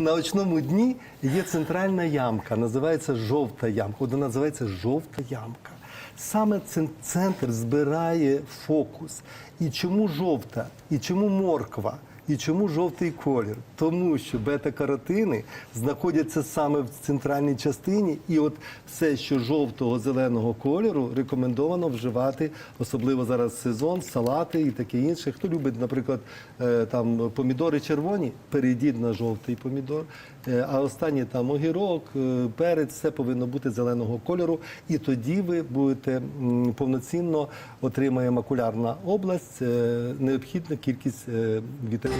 на очному дні є центральна ямка, називається жовта ямка. Вона називається жовта ямка. Саме цен- центр збирає фокус. І чому жовта? І чому морква? І чому жовтий колір? Тому що бета-каротини знаходяться саме в центральній частині, і от все, що жовтого зеленого кольору, рекомендовано вживати, особливо зараз сезон, салати і таке інше. Хто любить, наприклад, е, там помідори червоні, перейдіть на жовтий помідор. Е, А останні там огірок, е, перець, все повинно бути зеленого кольору. І тоді ви будете повноцінно отримає макулярна область, необхідна кількість вітамінів.